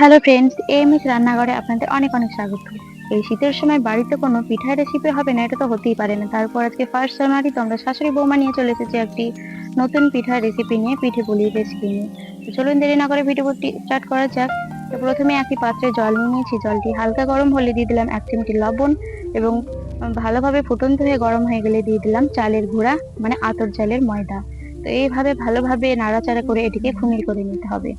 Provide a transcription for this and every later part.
Hello friends M S রান্নাঘরে আপনাদের অনেক অনেক স্বাগত। এই শীতের সময় বাড়িতে কোনো পিঠার রেসিপি হবে না, এটা তো হতেই পারে না। তারপর আজকে ফার্স্ট জানুয়ারি তো আমরা শাশুড়ি বৌমা নিয়ে চলে এসেছি একটি নতুন পিঠার রেসিপি নিয়ে পিঠে পুলির রেসিপি নিয়ে তো চলুন দেরি না করে পিঠে পুলি স্টার্ট করা যাক। তো প্রথমে একটি পাত্রে জল নিয়ে নিয়েছি। জলটি হালকা গরম হলে দিয়ে দিলাম এক চিমটি লবণ এবং ভালোভাবে ফুটন্ত হয়ে গরম হয়ে গেলে দিয়ে দিলাম চালের গুঁড়া মানে আতর চালের ময়দা। তো এইভাবে ভালোভাবে নাড়াচাড়া করে এটিকে খুমির করে নিতে হবে।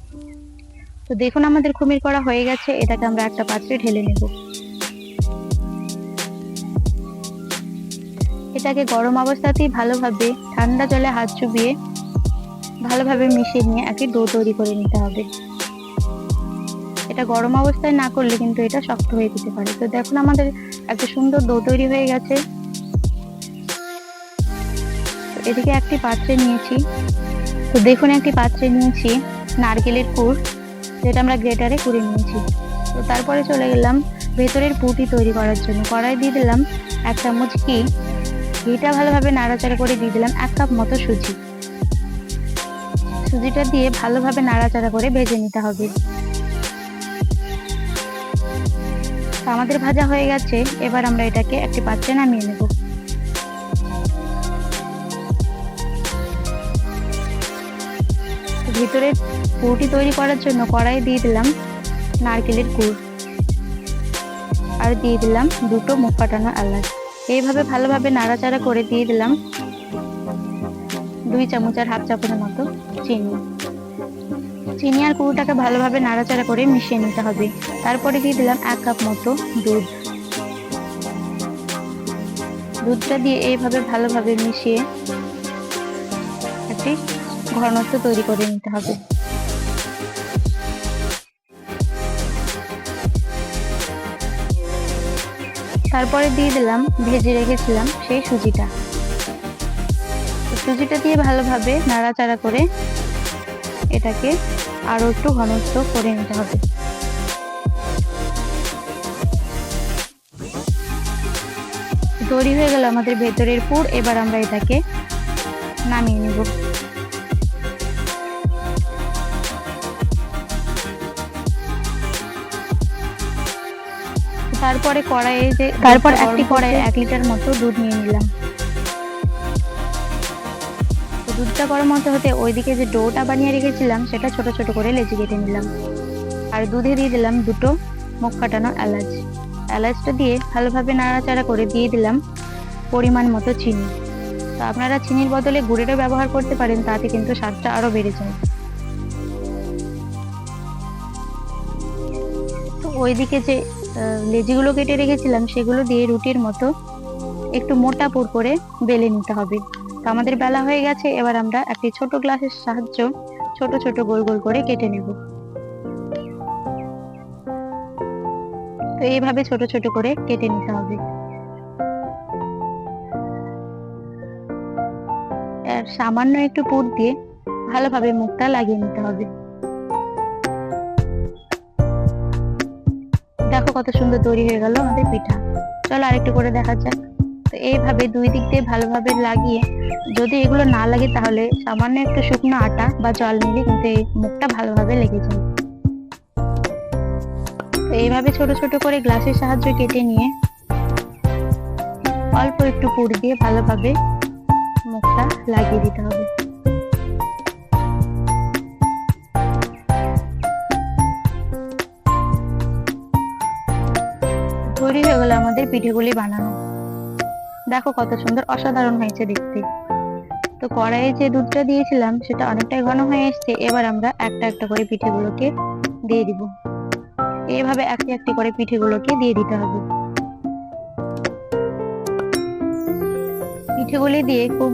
তো দেখুন আমাদের খুমির করা হয়ে গেছে, এটাকে আমরা একটা পাত্রে ঢেলে নেব। এটাকে গরম অবস্থাতেই ভালোভাবে ঠান্ডা জলে হাত চুবিয়ে ভালোভাবে মিশিয়ে নিয়ে একটি ডো তৈরি করে নিতে হবে। এটা গরম অবস্থায় না করলে কিন্তু এটা শক্ত হয়ে যেতে পারে। তো দেখুন আমাদের একটা সুন্দর ডো তৈরি হয়ে গেছে। এদিকে একটি পাত্রে নিয়েছি। তো দেখুন একটি পাত্রে নিয়েছি নারকেলের কুড়। যেটা আমরা গ্রেটারে করে নিয়েছি। তো তারপরে চলে গেলাম ভেতরের পুটি তৈরি করার জন্য। কড়াই দিয়ে দিলাম এক চামচ ঘি। ঘিটা ভালোভাবে নাড়াচাড়া করে দিয়ে দিলাম এক কাপ মতো সুজি। সুজিটা দিয়ে ভালোভাবে নাড়াচাড়া করে ভেজে নিতে হবে। আমাদের ভাজা হয়ে গেছে। এবার আমরা এটাকে একটি পাত্রে নামিয়ে নেব। ভিতরে পুরটি তৈরি করার জন্য কড়াই দিয়ে দিলাম নারকেলের গুড়। আর দিয়ে দিলাম দুটো মুখ ফাটানো এলাচ। এইভাবে ভালোভাবে নাড়াচাড়া করে দিয়ে দিলাম দুই চামচ আর হাফ চামচের মতো চিনি। চিনি আর কুড়োটাকে ভালোভাবে নাড়াচাড়া করে মিশিয়ে নিতে হবে। তারপরে দিয়ে দিলাম এক কাপ মতো দুধ। দুধটা দিয়ে এইভাবে ভালোভাবে মিশিয়ে একটি ঘনত্ব তৈরি করে নিতে হবে। তারপরে দিয়ে দিলাম, ভেজে রেখেছিলাম সেই সুজিটা। সুজিটা দিয়ে ভালোভাবে নাড়াচাড়া করে এটাকে আরও একটু ঘনত্ব করে নিতে হবে। তৈরি হয়ে গেল আমাদের ভেতরের পুর, এবার আমরা এটাকে নামিয়ে নেব। তারপরে কড়াইয়ে যে তারপর একটি কড়াইয়ে এক লিটার মতো দুধ নিয়ে নিলাম। দুধটা গরম হতে হতে ওইদিকে যে ডোটা বানিয়ে রেখেছিলাম সেটা ছোট ছোট করে লেচি কেটে নিলাম। আর দুধে দিয়ে দিলাম দুটো মুখ কাটানো এলাচ। এলাচটা দিয়ে ভালোভাবে নাড়াচাড়া করে দিয়ে দিলাম পরিমাণ মতো চিনি। তো আপনারা চিনির বদলে গুড়েরও ব্যবহার করতে পারেন তাতে কিন্তু স্বাদটা আরও বেড়ে যায়। তো ওইদিকে যে আহ, লেচিগুলো কেটে রেখেছিলাম সেগুলো দিয়ে রুটির মতো একটু মোটা পুর করে বেলে নিতে হবে। তো আমাদের বেলা হয়ে গেছে এবার আমরা একটি ছোট গ্লাসের সাহায্য ছোট ছোট গোল গোল করে কেটে নেব। তো এইভাবে ছোট ছোট করে কেটে নিতে হবে। আর সামান্য একটু পুর দিয়ে ভালোভাবে মুখটা লাগিয়ে নিতে হবে। দেখো কত সুন্দর তৈরি হয়ে গেল আমাদের পিঠা। চলো আরেকটু করে দেখা যাক। তো এইভাবে দুই দিক দিয়ে ভালোভাবে লাগিয়ে, যদি এগুলো না লাগে তাহলে সামান্য একটু শুকনো আটা বা জল নিলে কিন্তু এই মুখটা ভালোভাবে লেগে যায় তো এইভাবে ছোট ছোট করে গ্লাসের সাহায্যে কেটে নিয়ে, অল্প একটু পুর দিয়ে ভালোভাবে মুখটা লাগিয়ে দিতে হবে। তৈরি হয়ে গেল আমাদের পিঠেগুলি বানানো। দেখো কত সুন্দর অসাধারণ হয়েছে দেখতে। তো কড়াইয়ে যে দুধটা দিয়েছিলাম, সেটা অনেকটাই ঘন হয়ে এসেছে। এবার আমরা একটা একটা করে পিঠেগুলোকে দিয়ে দিব। এইভাবে একটি একটি করে পিঠেগুলোকে দিয়ে দিতে হবে। পিঠেগুলি দিয়ে খুব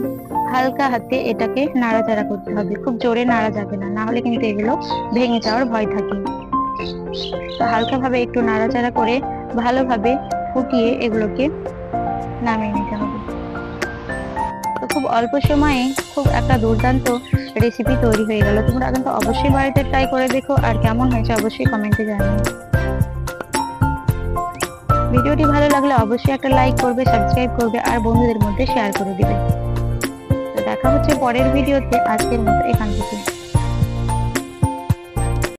হালকা হাতে এটাকে নাড়াচাড়া করতে হবে। খুব জোরে নাড়া যাবে না না হলে কিন্তু এগুলো ভেঙে যাওয়ার ভয় থাকে। তো হালকা ভাবে একটু নাড়াচাড়া করে ভালোভাবে ফুটিয়ে এগুলোকে নামিয়ে নিতে হবে। তো খুব অল্প সময়ে খুব একটা দুর্দান্ত রেসিপি তৈরি হয়ে গেল। তোমরা কিন্তু অবশ্যই বাড়িতে ট্রাই করে দেখো আর কেমন হয়েছে অবশ্যই কমেন্টে জানিও। ভিডিওটি ভালো লাগলে অবশ্যই একটা লাইক করবে সাবস্ক্রাইব করবে আর বন্ধুদের মধ্যে শেয়ার করে দিবে। তো দেখা হচ্ছে পরের ভিডিওতে। আজকের মতো এখান থেকে।